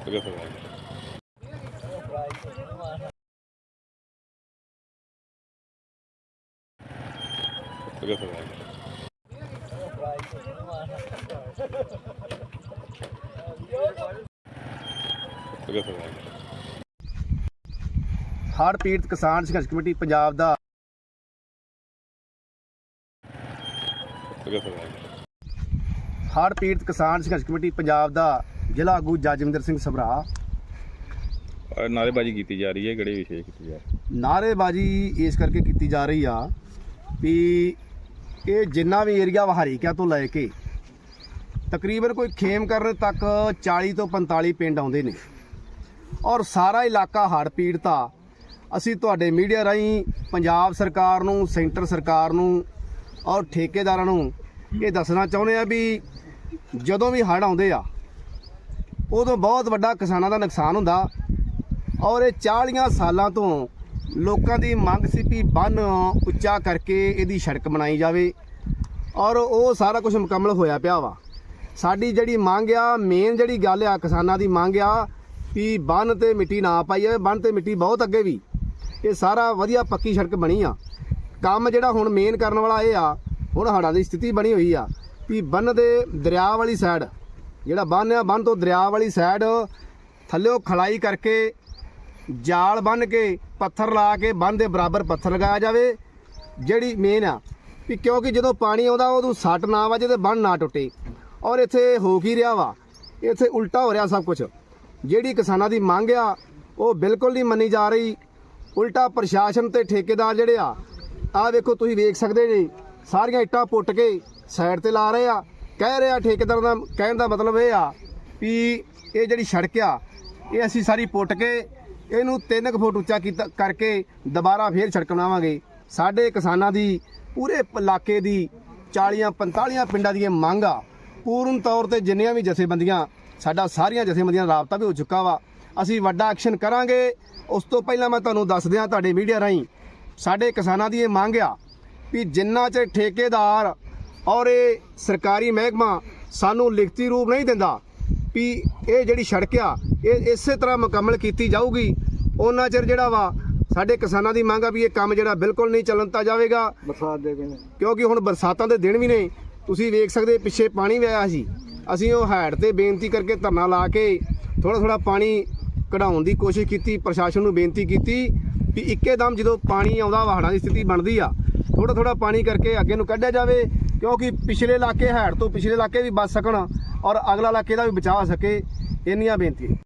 ਸਕੇ ਸਵਾਲ ਸਕੇ ਸਵਾਲ ਸਕੇ ਸਵਾਲ ਹੜ੍ਹ ਪੀੜਤ ਕਿਸਾਨ ਸੰਘਰਸ਼ ਕਮੇਟੀ ਪੰਜਾਬ ਦਾ ਸਕੇ ਸਵਾਲ ਹੜ੍ਹ ਪੀੜਤ ਕਿਸਾਨ ਸੰਘਰਸ਼ ਕਮੇਟੀ ਪੰਜਾਬ ਦਾ ਜ਼ਿਲ੍ਹਾ ਆਗੂ ਜਜਵਿੰਦਰ ਸਿੰਘ ਸਭਰਾ। ਅਹ ਨਾਅਰੇਬਾਜ਼ੀ ਕੀਤੀ ਜਾ ਰਹੀ ਹੈ ਕਿਹੜੇ ਵਿਸ਼ੇ ਕੀਤੀ ਜਾ ਰਹੀ ਹੈ? ਨਾਅਰੇਬਾਜ਼ੀ ਇਸ ਕਰਕੇ ਕੀਤੀ ਜਾ ਰਹੀ ਆ ਵੀ ਇਹ ਜਿੰਨਾ ਵੀ ਏਰੀਆ ਵਾ ਹਰੀਕਿਆਂ ਤੋਂ ਲੈ ਕੇ ਤਕਰੀਬਨ ਕੋਈ ਖੇਮ ਕਰਨ ਤੱਕ 40 ਤੋਂ 45 ਪਿੰਡ ਆਉਂਦੇ ਨੇ। ਔਰ ਸਾਰਾ ਇਲਾਕਾ ਹੜ੍ਹ ਪੀੜਤ ਆ। ਅਸੀਂ ਤੁਹਾਡੇ ਮੀਡੀਆ ਰਾਹੀਂ ਪੰਜਾਬ ਸਰਕਾਰ ਨੂੰ ਸੈਂਟਰ ਸਰਕਾਰ ਨੂੰ ਔਰ ਠੇਕੇਦਾਰਾਂ ਨੂੰ ਇਹ ਦੱਸਣਾ ਚਾਹੁੰਦੇ ਆ ਵੀ ਜਦੋਂ ਵੀ ਹੜ੍ਹ ਆਉਂਦੇ ਆ ਉਦੋਂ ਬਹੁਤ ਵੱਡਾ ਕਿਸਾਨਾਂ ਦਾ ਨੁਕਸਾਨ ਹੁੰਦਾ ਔਰ ਇਹ 40 ਸਾਲਾਂ ਤੋਂ ਲੋਕਾਂ ਦੀ ਮੰਗ ਸੀ ਵੀ ਬੰਨ ਉੱਚਾ ਕਰਕੇ ਇਹਦੀ ਸੜਕ ਬਣਾਈ ਜਾਵੇ ਔਰ ਉਹ ਸਾਰਾ ਕੁਝ ਮੁਕੰਮਲ ਹੋਇਆ ਪਿਆ ਵਾ। ਸਾਡੀ ਜਿਹੜੀ ਮੰਗ ਆ ਮੇਨ ਜਿਹੜੀ ਗੱਲ ਆ ਕਿਸਾਨਾਂ ਦੀ ਮੰਗ ਆ ਵੀ ਬੰਨ ਤੇ ਮਿੱਟੀ ਨਾ ਪਾਈ ਜਾਵੇ, ਬੰਨ ਤੇ ਮਿੱਟੀ ਬਹੁਤ ਅੱਗੇ ਵੀ। ਇਹ ਸਾਰਾ ਵਧੀਆ ਪੱਕੀ ਸੜਕ ਬਣੀ ਆ। ਕੰਮ ਜਿਹੜਾ ਹੁਣ ਮੇਨ ਕਰਨ ਵਾਲਾ ਇਹ ਆ, ਹੁਣ ਹੜ੍ਹਾਂ ਦੀ ਸਥਿਤੀ ਬਣੀ ਹੋਈ ਆ ਵੀ ਬੰਨ ਦੇ ਦਰਿਆ ਵਾਲੀ ਸਾਈਡ ਜਿਹੜਾ ਬੰਨ ਆ ਬੰਨ ਤੋਂ ਦਰਿਆ ਵਾਲੀ ਸਾਈਡ ਥੱਲੇੋਂ ਖਲਾਈ ਕਰਕੇ ਜਾਲ ਬੰਨ ਕੇ ਪੱਥਰ ਲਾ ਕੇ ਬੰਨ ਦੇ ਬਰਾਬਰ ਪੱਥਰ ਲਗਾਇਆ ਜਾਵੇ। ਜਿਹੜੀ ਮੇਨ ਆ ਵੀ ਕਿਉਂਕਿ ਜਦੋਂ ਪਾਣੀ ਆਉਂਦਾ, ਉਦੋਂ ਸੱਟ ਨਾ ਵੱਜੇ ਤੇ ਬੰਨ ਨਾ ਟੁੱਟੇ। ਔਰ ਇੱਥੇ ਹੋ ਕੀ ਰਿਹਾ ਵਾ? ਇੱਥੇ ਉਲਟਾ ਹੋ ਰਿਹਾ ਸਭ ਕੁਝ ਜਿਹੜੀ ਕਿਸਾਨਾਂ ਦੀ ਮੰਗ ਆ, ਉਹ ਬਿਲਕੁਲ ਨਹੀਂ ਮੰਨੀ ਜਾ ਰਹੀ। ਉਲਟਾ ਪ੍ਰਸ਼ਾਸਨ ਤੇ ਠੇਕੇਦਾਰ ਜਿਹੜੇ ਆ, ਆਹ ਵੇਖੋ ਤੁਸੀਂ ਵੇਖ ਸਕਦੇ ਜੀ, ਸਾਰੀਆਂ ਇੱਟਾਂ ਪੁੱਟ ਕੇ ਸਾਈਡ ਤੇ ਲਾ ਰਹੇ ਆ। ਕਹਿ ਰਿਹਾ ਆ ਠੇਕੇਦਾਰ ਦਾ, ਕਹਿਣ ਦਾ ਮਤਲਬ ਇਹ ਆ ਵੀ ਇਹ ਜਿਹੜੀ ਸੜਕ ਆ, ਇਹ ਅਸੀਂ ਸਾਰੀ ਪੁੱਟ ਕੇ ਇਹਨੂੰ 3 ਫੁੱਟ ਉੱਚਾ ਕੀਤਾ, ਕਰਕੇ ਦੁਬਾਰਾ ਫੇਰ ਸੜਕ ਬਣਾਵਾਂਗੇ। ਸਾਡੇ ਕਿਸਾਨਾਂ ਦੀ, ਪੂਰੇ ਇਲਾਕੇ ਦੀ 40 45 ਪਿੰਡਾਂ ਦੀ ਇਹ ਮੰਗ ਆ। ਪੂਰਨ ਤੌਰ ਤੇ ਜਿੰਨੀਆਂ ਵੀ ਜਥੇਬੰਦੀਆਂ, ਸਾਡਾ ਸਾਰੀਆਂ ਜਥੇਬੰਦੀਆਂ ਦਾ ਰਾਬਤਾ ਵੀ ਹੋ ਚੁੱਕਾ ਵਾ। ਅਸੀਂ ਵੱਡਾ ਐਕਸ਼ਨ ਕਰਾਂਗੇ। ਉਸ ਤੋਂ ਪਹਿਲਾਂ ਮੈਂ ਤੁਹਾਨੂੰ ਦੱਸ ਦਿਆਂ ਤੁਹਾਡੇ ਮੀਡੀਆ ਰਾਹੀਂ, ਸਾਡੇ ਕਿਸਾਨਾਂ ਦੀ ਇਹ ਮੰਗ ਆ ਵੀ ਜਿੰਨਾ ਚਿਰ ਠੇਕੇਦਾਰ ਔਰ ਇਹ ਸਰਕਾਰੀ ਮਹਿਕਮਾ ਸਾਨੂੰ ਲਿਖਤੀ ਰੂਪ ਨਹੀਂ ਦਿੰਦਾ ਵੀ ਇਹ ਜਿਹੜੀ ਸੜਕ ਆ ਇਹ ਇਸੇ ਤਰ੍ਹਾਂ ਮੁਕੰਮਲ ਕੀਤੀ ਜਾਊਗੀ। ਉਹਨਾਂ ਚਿਰ ਜਿਹੜਾ ਵਾ ਸਾਡੇ ਕਿਸਾਨਾਂ ਦੀ ਮੰਗ ਆ ਵੀ ਇਹ ਕੰਮ ਜਿਹੜਾ ਬਿਲਕੁਲ ਨਹੀਂ ਚੱਲਣ ਦਿੱਤਾ ਜਾਵੇਗਾ। ਬਰਸਾਤ ਦੇ ਦਿਨ। ਕਿਉਂਕਿ ਹੁਣ ਬਰਸਾਤਾਂ ਦੇ ਦਿਨ ਵੀ ਨੇ। ਤੁਸੀਂ ਵੇਖ ਸਕਦੇ ਪਿੱਛੇ ਪਾਣੀ ਵੀ ਆਇਆ ਸੀ। ਅਸੀਂ ਉਹ ਹੈਡ ਤੇ ਬੇਨਤੀ ਕਰਕੇ ਧਰਨਾ ਲਾ ਕੇ ਥੋੜਾ ਥੋੜਾ ਪਾਣੀ ਕਢਾਉਣ ਦੀ ਕੋਸ਼ਿਸ਼ ਕੀਤੀ ਪ੍ਰਸ਼ਾਸਨ ਨੂੰ ਬੇਨਤੀ ਕੀਤੀ ਵੀ ਇੱਕੇਦਮ ਜਦੋਂ ਪਾਣੀ ਆਉਂਦਾ ਵਾਹੜਾਂ ਦੀ ਸਥਿਤੀ ਬਣਦੀ ਆ ਥੋੜਾ ਥੋੜਾ ਪਾਣੀ ਕਰਕੇ ਅੱਗੇ ਨੂੰ ਕੱਢਿਆ ਜਾਵੇ। ਕਿਉਂਕਿ ਪਿਛਲੇ ਇਲਾਕੇ ਹੈੜ ਤੋਂ ਪਿਛਲੇ ਇਲਾਕੇ ਵੀ ਬਚ ਸਕਣ ਔਰ ਅਗਲਾ ਇਲਾਕੇ ਦਾ ਵੀ ਬਚਾ ਸਕੇ, ਇੰਨੀਆਂ ਬੇਨਤੀਆਂ।